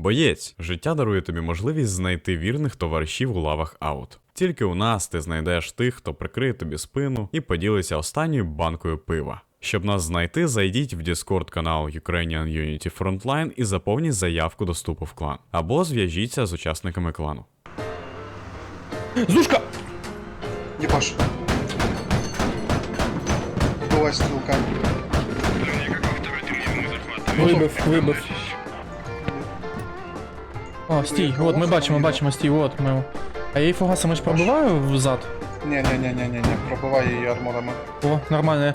Боєць, життя дарує тобі можливість знайти вірних товаришів у лавах аут. Тільки у нас ти знайдеш тих, хто прикриє тобі спину і поділиться останньою банкою пива. Щоб нас знайти, зайдіть в Discord канал Ukrainian Unity Frontline і заповніть заявку до вступу в клан. Або зв'яжіться з учасниками клану. Зушка! Бывай стрелка. Вибив, вибив. О, стій, от ми бачимо, бачимо, стій, от ми. А я її фугасами ж пробиваю взад. Не-не-не-не-не-не, пробивай її арморами. О, нормально.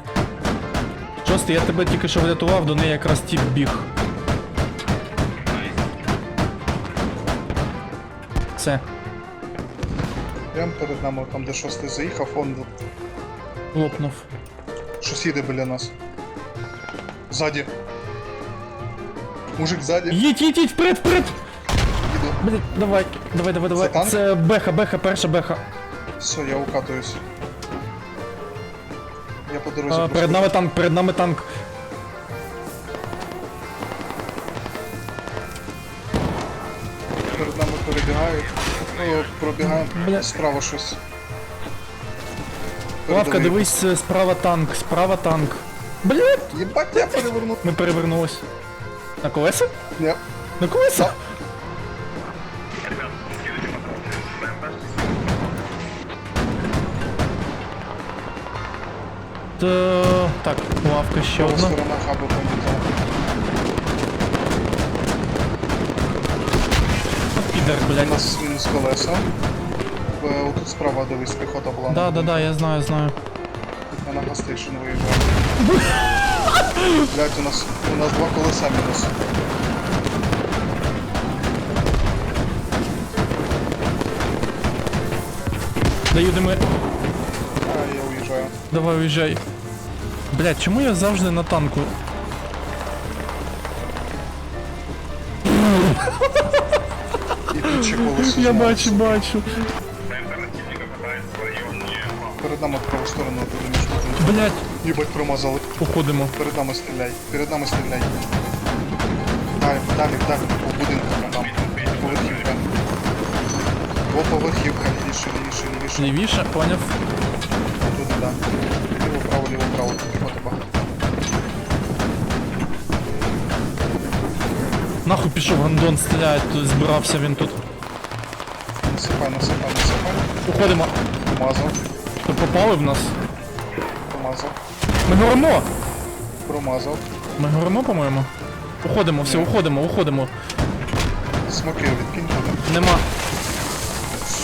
Шостий, я тебе тільки що врятував, до неї якраз тіп біг. Все, Прям перед нами, там де шостий заїхав, он лопнув. щось їде біля нас. Ззаді. Мужик ззаді. Їдь, їдь, їдь, вперед, вперед! Блін, давай, давай, давай, давай. Це танк? Це беха, беха, перша беха. Все, я укатуюсь. Я по дорозі. А, просто- перед нами танк, перед нами танк. Перед нами перебігають. Ну, пробігаємо. Бля. Справа щось. Лавка, Передовий. дивись, е, справа танк, справа танк. Блін, Єбать, я перевернув. ми перевернулись. На колеса? Ні. На колеса? Так, лавка ще одна. сторона хабу полетіла. Підер, У нас мінус колеса. Е, Отут справа дивись, піхота була. Да, да, да, я знаю, знаю. Я на гастейшн виїжджаю. Блять, у нас, у нас два колеса мінус. Даю дими. Давай, уїжджай. Блядь, чому я завжди на танку? Я бачу, бачу. Перед нами в праву сторону туди між будинками. Блядь, Їбать, промазали. уходимо. Перед нами стріляй. Перед нами стріляй. Далі, далі, далі. По будинку там. Поверхівка. О, поверхівка. Лівіше, лівіше, лівіше. Лівіше, поняв. Да. Ліво, право, ліво, право. Піхота багато. Нахуй пішов гандон стріляє, тут збирався він тут. Насипай, насипай, насипай. Уходимо. Помазав, То попали в нас. помазав. Ми горимо! Промазав. Ми горимо, по-моєму. Уходимо, все, уходимо, уходимо. Смоки відкинь туди. Нема.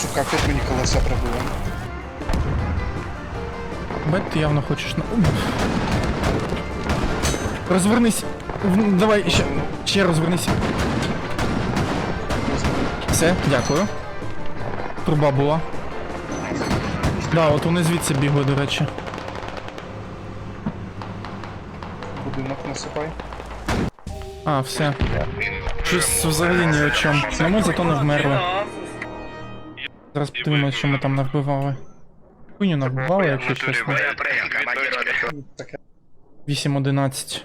Сука, опять мені колеса пробили. Бать, ти явно хочеш на. Розвернись. Давай ще. Ще розвернись. Все, дякую. Труба була. Да, от вони звідси бігли, до речі. Будинок насипай. А, все. Щось взагалі ні о чому. Ну ми зато не вмерли. Зараз подивимось, що ми там навбивали. Хуйню навбивали, якщо чесно. 8-11.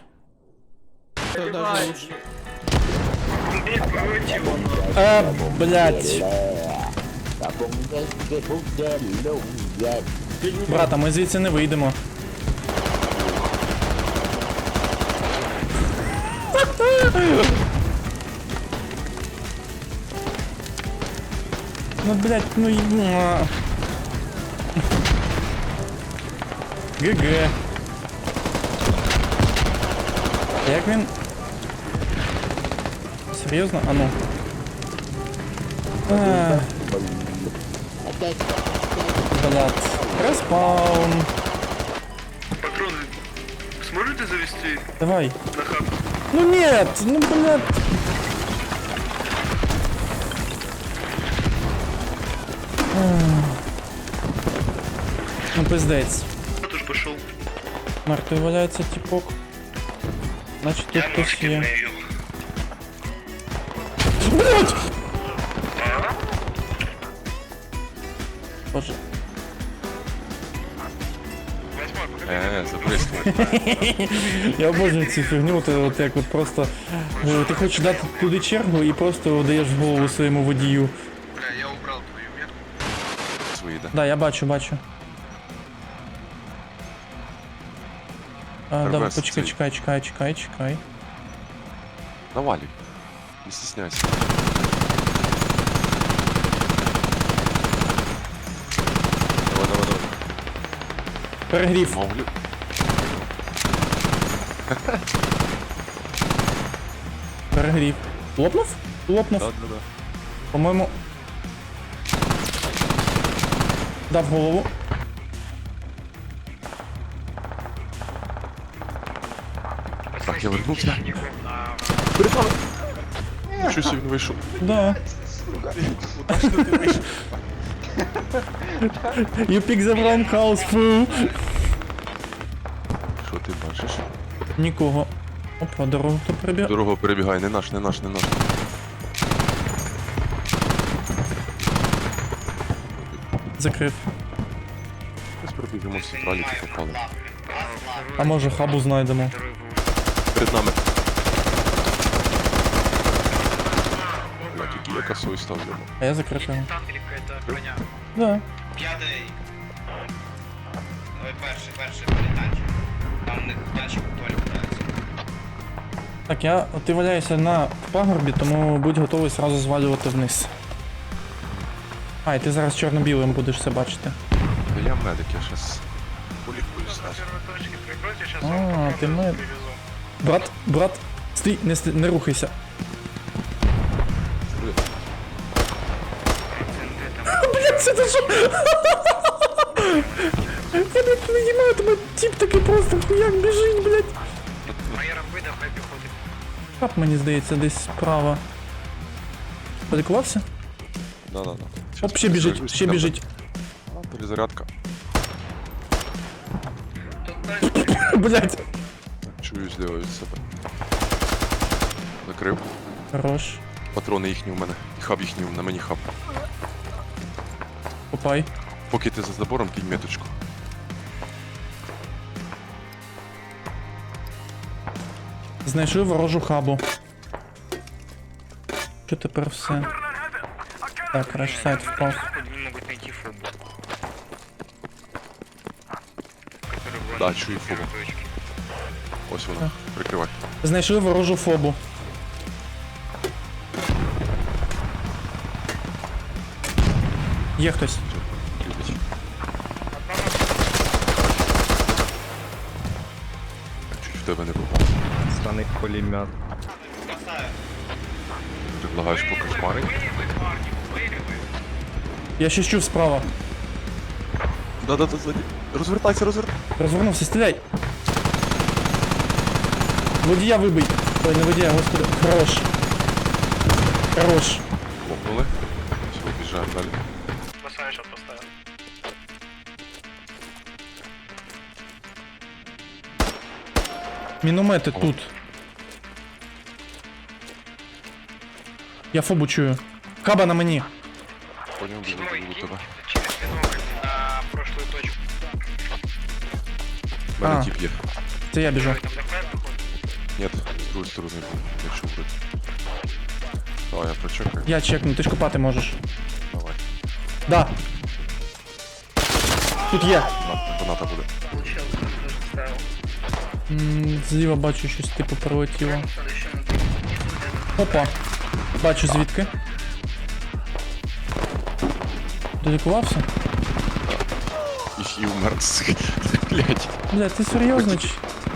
А, блядь. Брата, ми звідси не вийдемо. Ну, блядь, ну ГГ. Як він? Серйозно? А ну. А. Блядь. Респаун. Патроны сможете завести Давай. на хаб? Ну нет, ну блядь. Ну пиздець Я тоже пошел. Мертвий валяється типок. Значить тут хтось є. Блять! Боже. Восьмой, Е, заприскуй. Я обожнюю цю фігню, от, от як от просто. е, Ти хочеш дати туди чергу і просто даєш в голову своєму водію. Бля, я убрал твою метку. Свої, да. Да, я бачу, бачу. А, давай, Первес почекай, цей. чекай, чекай, чекай, чекай. Навалюй. Не стісняйся. Давай, давай, давай. Перегрів. Мовлю. Перегрів. Лопнув? Лопнув. Да, да, да. По-моєму. Дав голову. Так, я вернувся. Нічого собі не вийшов. Да. You pick the wrong house, fool. Що ти бачиш? Нікого. Опа, дорогу хто прибіг. Дорогу перебігай, не наш, не наш, не наш. Закрив. Ми пробіжимо в централі, попали. А може хабу знайдемо Перед нами. Блядь, який я косой став йому. А я закрив його. Там или какая-то броня. Да. П'ятий. Ой, перший, перший політанчик. Там не танчик полі катається. Так, я ти валяєшся на пагорбі, тому будь готовий зразу звалювати вниз. А, і ти зараз чорно-білим будеш все бачити. Та я медик, я щас полікую зразу. Первые точки прикройте, сейчас А, вам ты мы- привезу. Брат, брат, стій, не, сти- не рухайся. Блять, це ти що? Я не понимаю, тебе тип такий просто хуяк біжить, блять. Майором видав, хай підходить. Кап, мені здається, десь справа. Полікувався? Да, да, да. Оп, ще біжить, ще біжить. А, Перезарядка. Блять. Чую зліва від себе. Закрив. Хорош. Патрони їхні у мене. І хаб їхній, на мені хаб. Купай. Поки ти за забором, кинь меточку. Знайшли ворожу хабу. Що тепер все? Так, краш сайт впав. Фобу. Да, чую фобу. Ось вона. Прикривай. Знайшли ворожу фобу. Є хтось. Любить. Чуть в тебе не попав. Сраний пулемет. Предлагаєш покошмарить? Я ще чув справа. Да-да-да, ззаді. Розвертайся, розвертайся. Розвернувся, стріляй. Водія вибий. Ой, не водія, господи. Хорош. Хорош. Лопнули. Все, біжаємо далі. Спасаю, сейчас поставим. Міномети тут. Я фобу чую. Каба на мені. Поняв, біжу, біжу до тебе. Через спинок на прошлую точку. У мене А. тіп є. Це я біжу. Там ДП проходить. Ні, з другої сторони був, якщо вбити. Давай, я прочекаю. Я чекну, ти ж копати можеш. Давай. Да. Тут є. На, граната буде. Получилось, тоже ставил. М, Зліва бачу щось типу прилетіло. Надо еще на Опа. Бачу звідки. Долікувався? І, і вмер. Блять. Бля, ти серйозно? чи?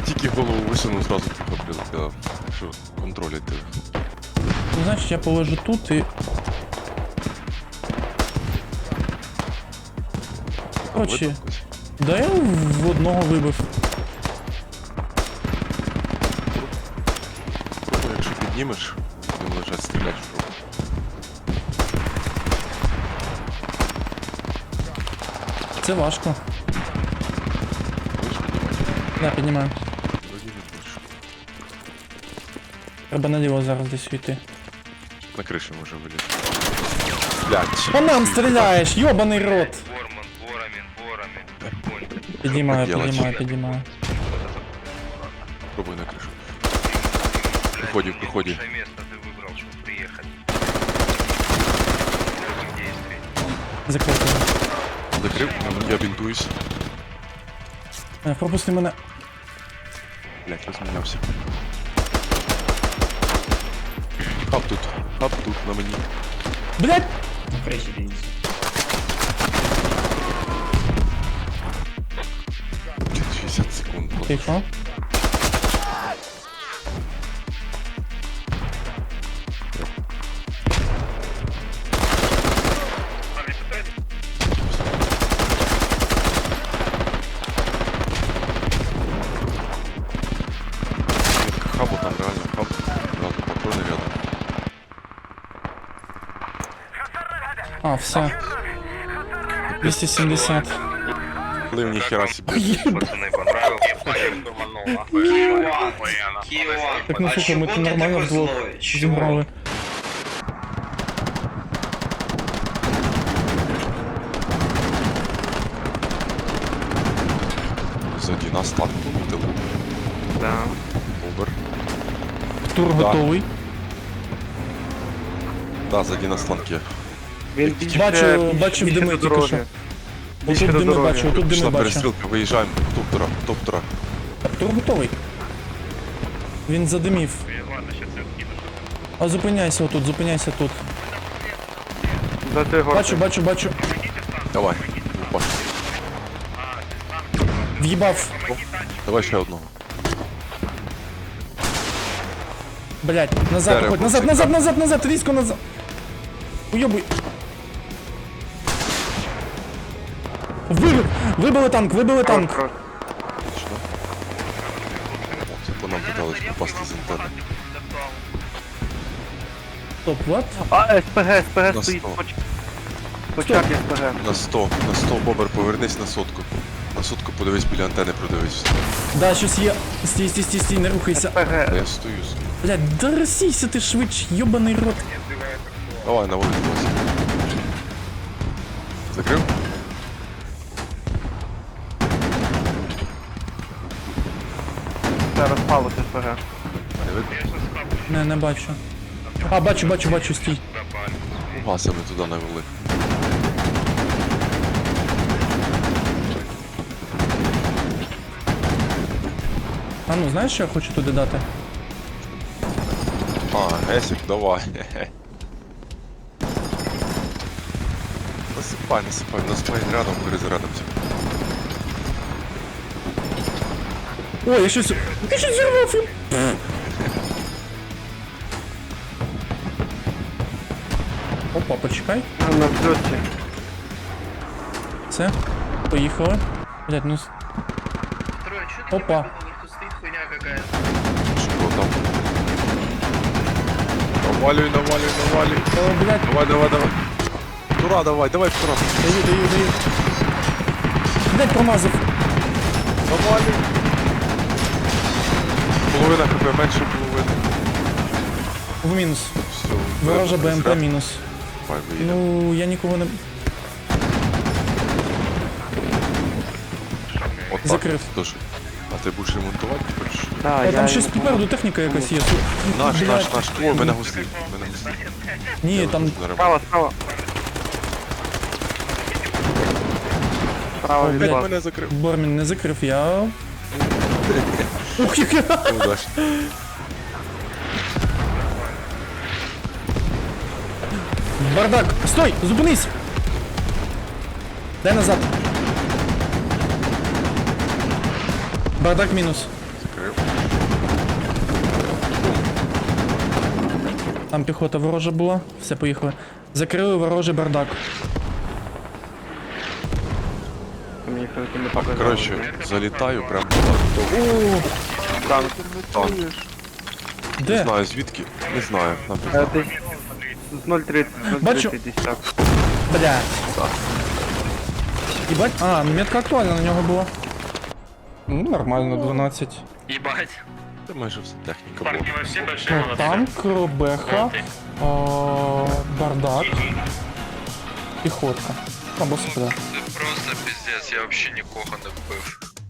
Тільки голову висунув, зразу тихо прилетіло. Що, контролять тебе. Ну, значить я положу тут і. Короче, Видно да я в одного вибив. Пробуй, якщо піднімеш, він лежать стріляти в руку. Це важко. Будеш піднімати? Да, піднімаю. Треба наліво зараз десь йти. На криші може вилізти. Блядь. По нам стріляєш, йобаний рот! Борман, Борамин, Борамин. Конь. Підіймаю, Делать. підіймаю, підіймаю. Пробуй на кришу. Приході, приході. Лучшее место ты выбрал, чтобы приехать. Действий. Закрити. Закрив, я бінтуюсь. Е, Пропусти мене. Блять, розмінявся. Хаб тут, хаб тут на мені. Блять! Единица. Блін, 60 секунд. Тихо. Хабу там реально, хаб. А, все. 270. Блин. Пацаны, понравился. Киеван, Киеван. Так ну а слухай, чего ми ты тут нормально вдвох зібрали. Ззаді нас танк помітили. Да. Овер. Тур Да. готовий. Да, ззаді нас танк Він Бачу, бачу в дими тільки що. Отут дими бачу, отут дими Пішла бачу. перестрілка, виїжджаємо. Топтера, топтера. Тур готовий. Він задимів. А зупиняйся отут, зупиняйся тут. За Бачу, бачу, бачу. Давай. Паш. В'їбав. Давай ще одного. Блять, назад Дерево, виходь, назад, назад, назад, назад, різко назад. Уйобуй. Вибили танк, вибили танк. Це по нам питались попасти з антенни. Стоп, what? А, СПГ, СПГ На стоїть. 100. Поч... Почак СПГ. На 100, на 100, Бобер, повернись на сотку. На сотку подивись біля антени, продивись. Да, щось є. Стій, стій, стій, стій, не рухайся. А СПГ. я стою. Блять, да розсійся ти швидше, йобаний рот. Давай, на вулицю. Закрив? СПГ. Не. Не, бачу. А, бачу, бачу, бачу, стій. Гасами туди навели. А ну, знаєш, що я хочу туди дати? А, Гесик, давай. Насипай, насипай, у нас майн рядом, перезарядимся. Ой, я щось. Я щось зірвав. і- Опа, почекай. На взльоті. Все. Поїхали. Блять, ну. с- Трое, что ты Опа. не выполнил? Тут стоит хуйня какая-то. Що там? Навалюй, навалюй, навалюй. О, блять, Давай, давай, давай. Тура, давай, давай, тура. даю, даю, даю. Блять, промазав. Навалюй. Половина хп, менше половини. В мінус. Все. Ворожа. БМП мінус. Давай, виїдемо. Ну, я нікого не. От так, закрив. Тож. А ти будеш ремонтувати? Хочеш? Да, Е, там я щось йому- попереду техніка якась є. Наш, Блядь. наш, наш. О, мене гусли. Мене гусли. Ні, там. Справа, справа. Справа від Блять, вас. мене закрив. Бормін не закрив, я. Я. Удачі. Бардак! Стой! Зупинись! Дай назад. Бардак. Закрив. Там піхота ворожа була. Все, поїхали. Закрили ворожий бардак. Коротше, залітаю прям туди. О, Танк. Танк. Не де? знаю звідки. Не знаю. Е, пізна. Десь з 0.30, Бачу. 0.30 десь так. Бля. Так. Єбать. А, метка актуальна на нього була. Ну, нормально, 12. Ебать. Це майже все техніка була. Парни, вы все большие Ну, молодцы. танк, беха, о, бардак, піхотка. Або супер. Просто пиздец, я вообще нікого не вбив.